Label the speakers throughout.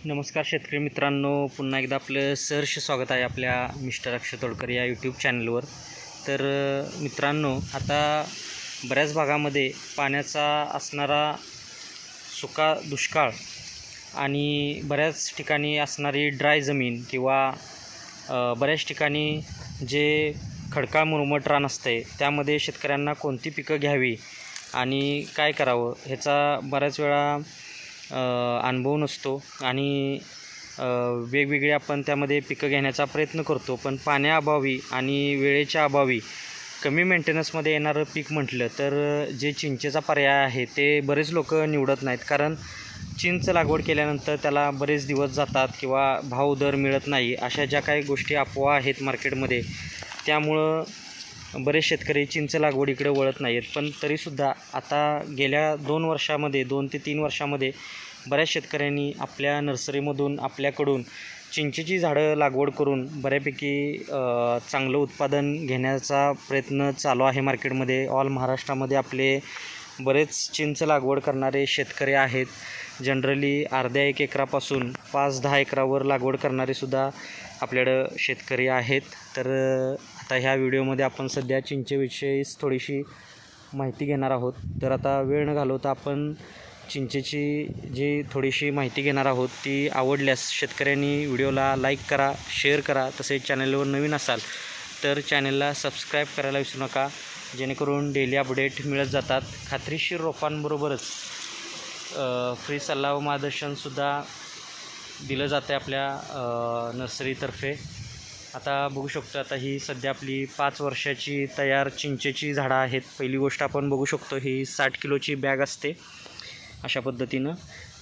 Speaker 1: नमस्कार शेतकरी मित्रांनो पुन्हा एकदा आपलं सहर्ष स्वागत आहे आपल्या मिस्टर अक्षय तोडकर या यूट्यूब चॅनलवर तर मित्रांनो आता बऱ्याच भागामध्ये पाण्याचा असणारा सुका दुष्काळ आणि बऱ्याच ठिकाणी असणारी ड्राय जमीन किंवा बऱ्याच ठिकाणी जे खडकाळ मुरमट रान असते त्यामध्ये शेतकऱ्यांना कोणती पिकं घ्यावी आणि काय करावं ह्याचा बऱ्याच वेळा अनुभव नसतो आणि वेगवेगळे आपण त्यामध्ये पिकं घेण्याचा प्रयत्न करतो. पण पाण्याअभावी आणि वेळेच्या अभावी कमी मेंटेनन्समध्ये येणारं पीक म्हटलं तर जे चिंचेचा पर्याय आहे ते बरेच लोक निवडत नाहीत. कारण चिंच लागवड केल्यानंतर त्याला बरेच दिवस जातात किंवा भाव दर मिळत नाही अशा ज्या काही गोष्टी अफवा आहेत मार्केटमध्ये त्यामुळं बरेच शेतकरी चिंच लागवडीकडे वळत नाही आहेत पण तरीसुद्धा आता गेल्या दोन वर्षामध्ये दोन ते तीन वर्षामध्ये बऱ्याच शेतकऱ्यांनी आपल्या नर्सरीमधून आपल्याकडून चिंचेची झाडं लागवड करून बऱ्यापैकी चांगलं उत्पादन घेण्याचा प्रयत्न चालू आहे मार्केटमध्ये. ऑल महाराष्ट्रामध्ये आपले बरेच चिंच लागवड करणारे शेतकरी आहेत. जनरली अर्ध्या एक एकरापासून पाच दहा एकरावर लागवड करणारेसुद्धा आपल्याकडं शेतकरी आहेत. तर आता ह्या व्हिडिओमध्ये आपण सध्या चिंचेविषयीच थोडीशी माहिती घेणार आहोत. तर आता वेळ न घालवता आपण चिंचेची जी थोडीशी माहिती घेणार आहोत ती आवडल्यास शेतकऱ्यांनी व्हिडिओला लाईक करा शेअर करा तसेच चॅनलवर नवीन असाल तर चॅनलला सबस्क्राईब करायला विसरू नका. जेणेकरून डेली अपडेट मिळत जातात. खात्रीशीर रोपांबरोबरच फ्री सल्ला व मार्गदर्शनसुद्धा दिलं जातं आहे आपल्या नर्सरीतर्फे. आता बघू शकतो आता ही सध्या आपली पाच वर्षाची तयार चिंचेची झाडं आहेत. पहिली गोष्ट आपण बघू शकतो ही साठ किलोची बॅग असते. अशा पद्धतीनं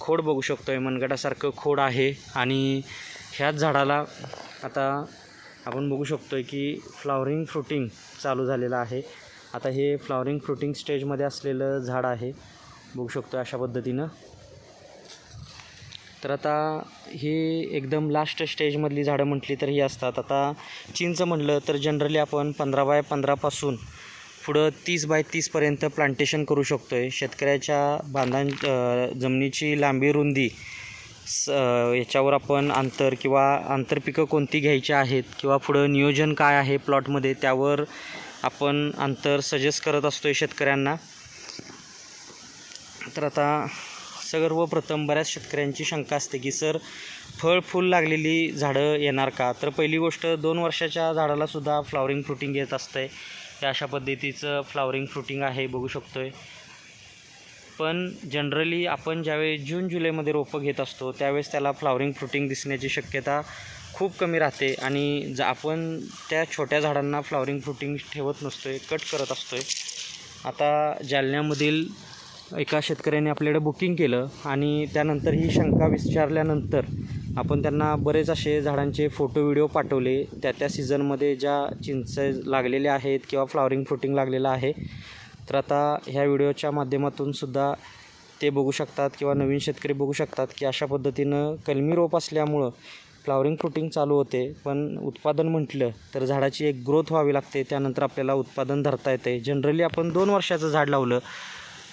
Speaker 1: खोड बघू शकतो आहे मनगटासारखं खोड आहे. आणि ह्याच झाडाला आता आपण बघू शकतो आहे की फ्लॉवरिंग फ्रुटिंग चालू झालेलं आहे. आता हे फ्लॉवरिंग फ्रुटिंग स्टेजमध्ये असलेलं झाड आहे. बघू शकतो अशा पद्धतीनं. तर आता ही एकदम लास्ट स्टेजमधली झाडं म्हटली तर ही असतात. आता चिंच म्हटलं तर जनरली आपण पंधरा बाय पंधरापासून पुढं तीस बाय तीसपर्यंत प्लांटेशन करू शकतो आहे शेतकऱ्याच्या बांधां जमिनीची लांबी रुंदी स याच्यावर आपण आंतर किंवा आंतरपिकं कोणती घ्यायची आहेत किंवा पुढं नियोजन काय आहे प्लॉटमध्ये त्यावर आपण अंतर सजेस्ट करत असतो आहे शेतकऱ्यांना. तर आता सर्वप्रथम बऱ्याच शेतकऱ्यांची शंका असते की सर फळ फूल लागलेली झाडं येणार का? तर पहिली गोष्ट दोन वर्षाच्या झाडाला सुद्धा फ्लॉवरिंग फ्रुटिंग येत असतं आहे हे अशा पद्धतीचं फ्लॉवरिंग फ्रुटिंग आहे बघू शकतो आहे पण जनरली आपण ज्यावेळेस जून जुलैमध्ये रोपं घेत असतो त्यावेळेस त्याला फ्लॉवरिंग फ्रुटिंग दिसण्याची शक्यता खूप कमी राहते आणि ज आपण त्या छोट्या झाडांना फ्लॉवरिंग फ्रुटिंग ठेवत नसतो आहे कट करत असतो आहे आता जालन्यामधील एका शेतकऱ्याने आपल्याकडे बुकिंग केलं आणि त्यानंतर ही शंका विचारल्यानंतर आपण त्यांना बरेच असे झाडांचे फोटो व्हिडिओ पाठवले. त्या त्या सीझनमध्ये ज्या चिंच लागलेल्या आहेत किंवा फ्लॉवरिंग फ्रुटिंग लागलेलं आहे तर आता ह्या व्हिडिओच्या माध्यमातून सुद्धा ते बघू शकतात किंवा नवीन शेतकरी बघू शकतात की अशा पद्धतीनं कलमी रोप असल्यामुळं फ्लॉवरिंग फ्रुटिंग चालू होते. पण उत्पादन म्हटलं तर झाडाची एक ग्रोथ व्हावी लागते. त्यानंतर आपल्याला उत्पादन धरता येते जनरली आपण दोन वर्षाचं झाड लावलं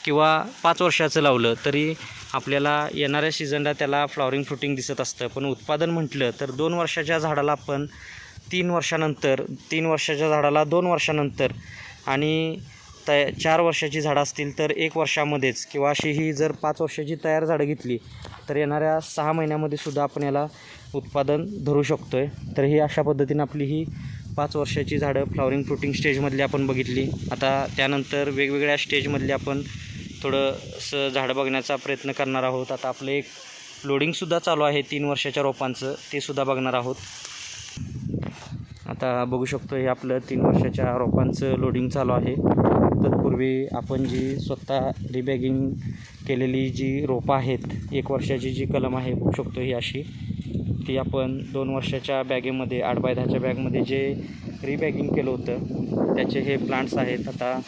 Speaker 1: किंवा पाच वर्षाचं लावलं तरी आपल्याला येणाऱ्या सीझनला त्याला फ्लॉवरिंग फ्रुटिंग दिसत असतं. पण उत्पादन म्हटलं तर दोन वर्षाच्या झाडाला आपण तीन वर्षानंतर तीन वर्षाच्या झाडाला दोन वर्षानंतर आणि त चार वर्षाची झाडं असतील तर एक वर्षामध्येच किंवा अशी ही जर पाच वर्षाची तयार झाडं घेतली तर येणाऱ्या सहा महिन्यामध्ये सुद्धा आपण याला उत्पादन धरू शकतो आहे तर ही अशा पद्धतीनं आपली ही पाच वर्षाची झाडं फ्लॉवरिंग फ्रुटिंग स्टेजमधली आपण बघितली. आता त्यानंतर वेगवेगळ्या स्टेजमधली आपण थोडंसं झाडं बघण्याचा प्रयत्न करणार आहोत. आता आपलं एक लोडिंगसुद्धा चालू आहे तीन वर्षाच्या रोपांचं. ते सुद्धा बघणार आहोत. आता बघू शकतो हे आपलं तीन वर्षाच्या रोपांचं लोडिंग चालू आहे. तत्पूर्वी आपण जी स्वतः रिबॅगिंग केलेली जी रोपं आहेत एक वर्षाची जी कलम आहे बघू शकतो ही अशी. ती आपण दोन वर्षाच्या बॅगेमध्ये आठ बाय दहाच्या बॅगमध्ये जे रिबॅगिंग केलं होतं त्याचे हे प्लांट्स आहेत. आता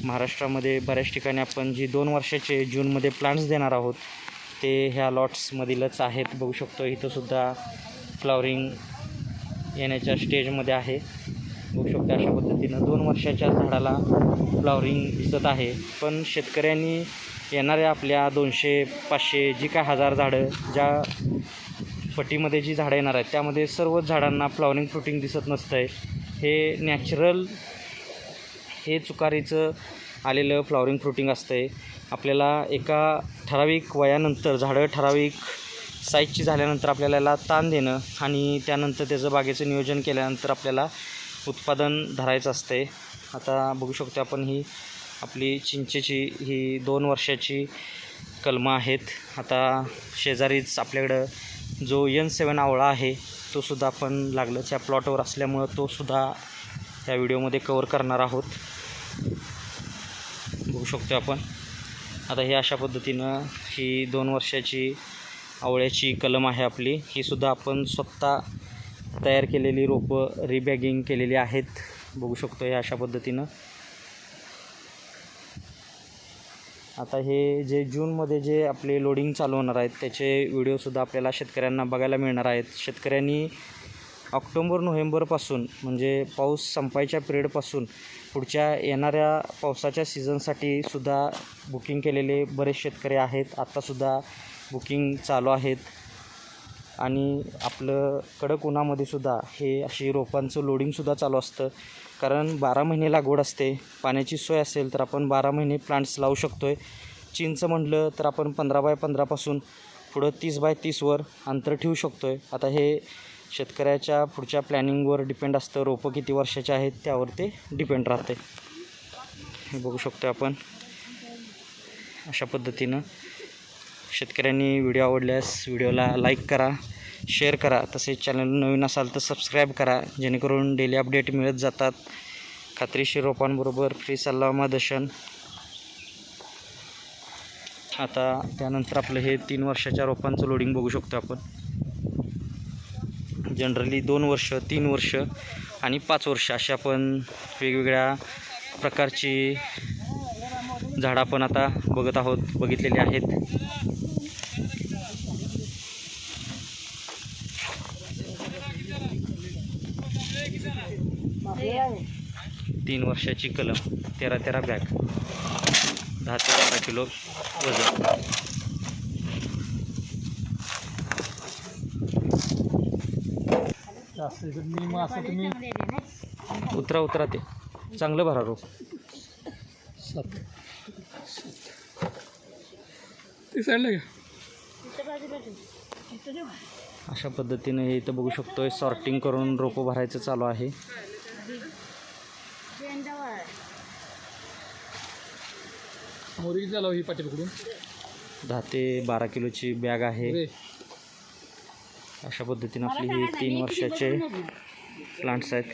Speaker 1: महाराष्ट्रामध्ये बऱ्याच ठिकाणी आपण जी दोन वर्षाचे जूनमध्ये प्लांट्स देणार आहोत ते ह्या लॉट्समधीलच आहेत. बघू शकतो इथंसुद्धा फ्लॉवरिंग येण्याच्या स्टेजमध्ये आहे. बघू शकतो अशा पद्धतीनं दोन वर्षाच्या झाडाला फ्लॉवरिंग दिसत आहे. पण शेतकऱ्यांनी येणाऱ्या आपल्या दोनशे पाचशे जी काय हजार झाडं ज्या पट्टीमध्ये जी झाडं येणार आहेत त्यामध्ये सर्वच झाडांना फ्लॉवरिंग फ्रुटिंग दिसत नसतं आहे हे नॅचरल हे चुकारीचं आलेलं फ्लॉवरिंग फ्रुटिंग असतं आहे आपल्याला एका ठराविक वयानंतर झाडं ठराविक साईजची झाल्यानंतर आपल्याला याला ताण देणं आणि त्यानंतर त्याचं बागेचं नियोजन केल्यानंतर आपल्याला उत्पादन धरायचं असते आता बघू शकतो आपण ही आपली चिंचेची ही दोन वर्षाची कलमं आहेत. आता शेजारीच आपल्याकडं जो यन सेवन आवळा आहे तो सुद्धा आपण लागलंच. या प्लॉटवर असल्यामुळं तो सुद्धा या व्हिडिओमध्ये कवर करणार आहोत. बघू शकतो आपण. आता हे अशा पद्धतीनं ही दोन वर्षाची आवळ्याची कलम आहे आपली. ही सुद्धा आपण स्वतः तयार केलेली रोपं रिबॅगिंग केलेली आहेत. बघू शकतो हे अशा पद्धतीनं. आता हे जे जूनमध्ये जे आपले लोडिंग चालू होणार आहेत त्याचे व्हिडिओसुद्धा आपल्याला शेतकऱ्यांना बघायला मिळणार आहेत. शेतकऱ्यांनी ऑक्टोंबर नोव्हेंबरपासून म्हणजे पाऊस संपायच्या पिरियडपासून पुढच्या येणाऱ्या पावसाच्या सीझनसाठी सुद्धा बुकिंग केलेले बरेच शेतकरी आहेत. आत्तासुद्धा बुकिंग चालू आहेत. आणि आपलं कडक उन्हामध्ये सुद्धा हे अशी रोपांचं लोडिंगसुद्धा चालू असतं. कारण बारा महिने लागवड असते. पाण्याची सोय असेल तर आपण बारा महिने प्लांट्स लावू शकतो आहे चीनचं म्हटलं तर आपण पंधरा बाय पंधरापासून पुढं तीस बाय तीसवर अंतर ठेवू शकतो आहे आता हे शेतकऱ्याच्या पुढच्या प्लॅनिंगवर डिपेंड असतं रोपं किती वर्षाचे आहेत त्यावर ते डिपेंड राहते हे बघू शकतो आपण. अशा पद्धतीनं शेतकऱ्यांनी व्हिडिओ आवडल्यास व्हिडिओला लाईक करा शेअर करा. तसेच चॅनल नवीन असाल तर सबस्क्राईब करा जेणेकरून डेली अपडेट मिळत जातात. खात्रीशीर रोपांबरोबर फ्री सल्ला मार्गदर्शन. आता त्यानंतर आपलं हे तीन वर्षाच्या रोपांचं लोडिंग बघू शकतो आपण. जनरली दोन वर्ष तीन वर्ष आणि पाच वर्ष अशा पण वेगवेगळ्या प्रकारची झाडं आपण आता बघत आहोत बघितलेली आहेत. तीन वर्षाची कलम तेरा तेरा बॅग दहा ते बारा किलो वजन.
Speaker 2: असं तुम्ही
Speaker 1: उतरा उतरा ते. चांगलं भरा रोप.
Speaker 2: सात ते घ्या.
Speaker 1: अशा पद्धतीने हे इथं बघू शकतोय. सॉर्टिंग करून रोपं भरायचं चालू आहे.
Speaker 2: मोरी ही
Speaker 1: दहा ते बारा किलोची बॅग आहे. अशा पद्धतीने आपली ही तीन वर्षाचे प्लांट्स आहेत.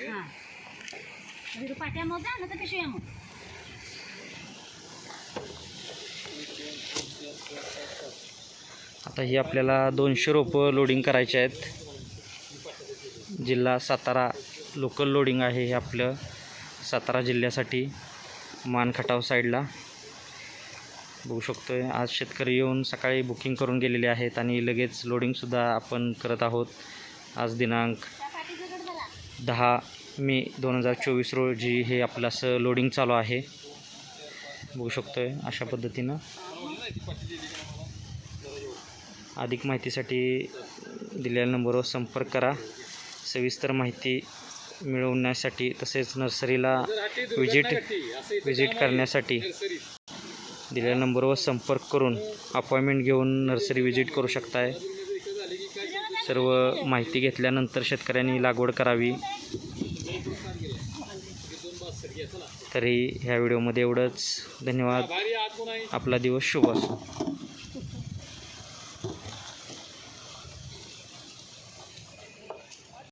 Speaker 1: आता ही आपल्याला दोनशे रोपं लोडिंग करायचे आहेत. जिल्हा सातारा लोकल लोडिंग आहे हे आपलं. सातारा जिल्ह्यासाठी मानखटाव साईडला बघू शकतो आहे आज शेतकरी येऊन सकाळी बुकिंग करून गेलेले आहेत आणि लगेच लोडिंगसुद्धा आपण करत आहोत. आज दिनांक दहा मे दोन हजार चोवीस रोजी हे आपलं असं लोडिंग चालू आहे. बघू शकतो आहे अशा पद्धतीनं. अधिक माहितीसाठी दिलेल्या नंबरवर संपर्क करा. सविस्तर माहिती मिळवण्यासाठी तसेच नर्सरीला विजिट विजिट करण्यासाठी दिलेल्या नंबरवर संपर्क करून अपॉइंटमेंट घेऊन नर्सरी व्हिजिट करू शकताय. सर्व माहिती घेतल्यानंतर शेतकऱ्यांनी लागवड करावी. तरी ह्या व्हिडिओमध्ये एवढंच. धन्यवाद. आपला दिवस शुभ असो.